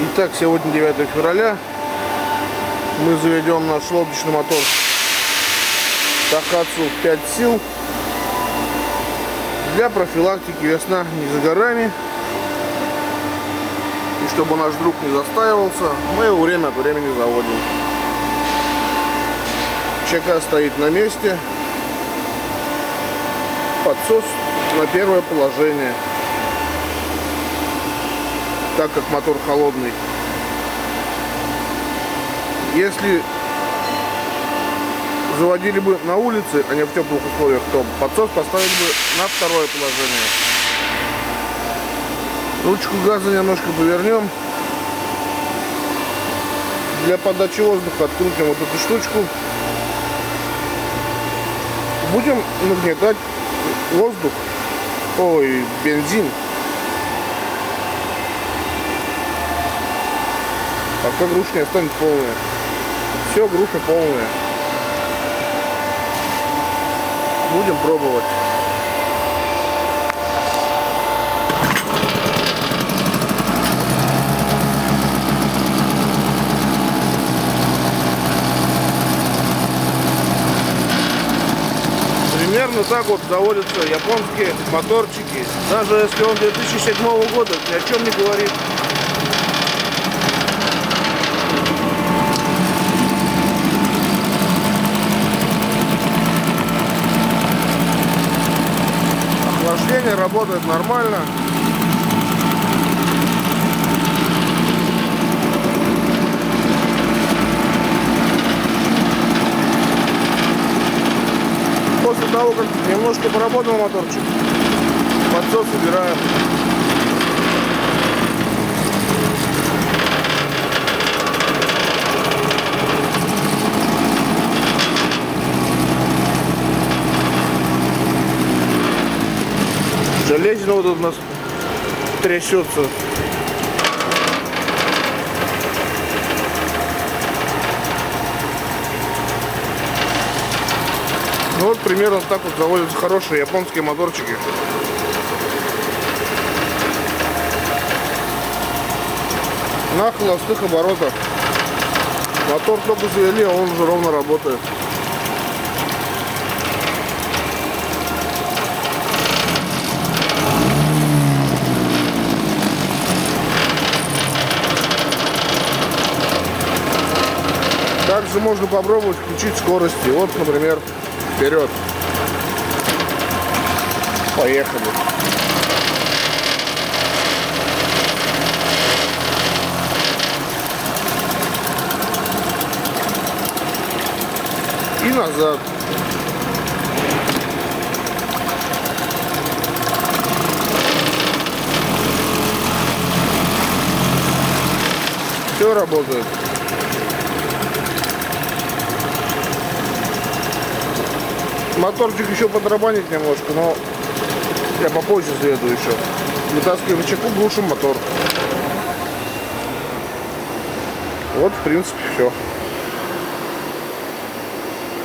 Итак, сегодня 9 февраля. Мы заведем наш лодочный мотор Тахацу 5 сил. Для профилактики весна не за горами. И чтобы наш друг не застаивался, мы его время от времени заводим. ЧК стоит на месте. Подсос на первое положение так как мотор холодный. Если заводили бы на улице, а не в теплых условиях, то подсос поставили бы на второе положение. Ручку газа немножко повернем. Для подачи воздуха открутим вот эту штучку. Будем нагнетать воздух, ой, бензин Пока груша не станет полная. Все, груша полная. Будем пробовать. Примерно так вот заводятся японские моторчики. Даже если он 2007 года, ни о чем не говорит. Охлаждение работает нормально. После того, как немножко поработал моторчик, подсос убираем. Железина вот тут у нас трясется. Ну вот примерно так вот заводятся хорошие японские моторчики. На холостых оборотах. Мотор только завели, а он уже ровно работает. Также можно попробовать включить скорости. Вот, например, вперед. Поехали. И назад. Все работает. Моторчик еще подрабанить немножко, но я попозже заеду еще. Вытаскиваем чеку, глушим мотор. Вот, в принципе, все.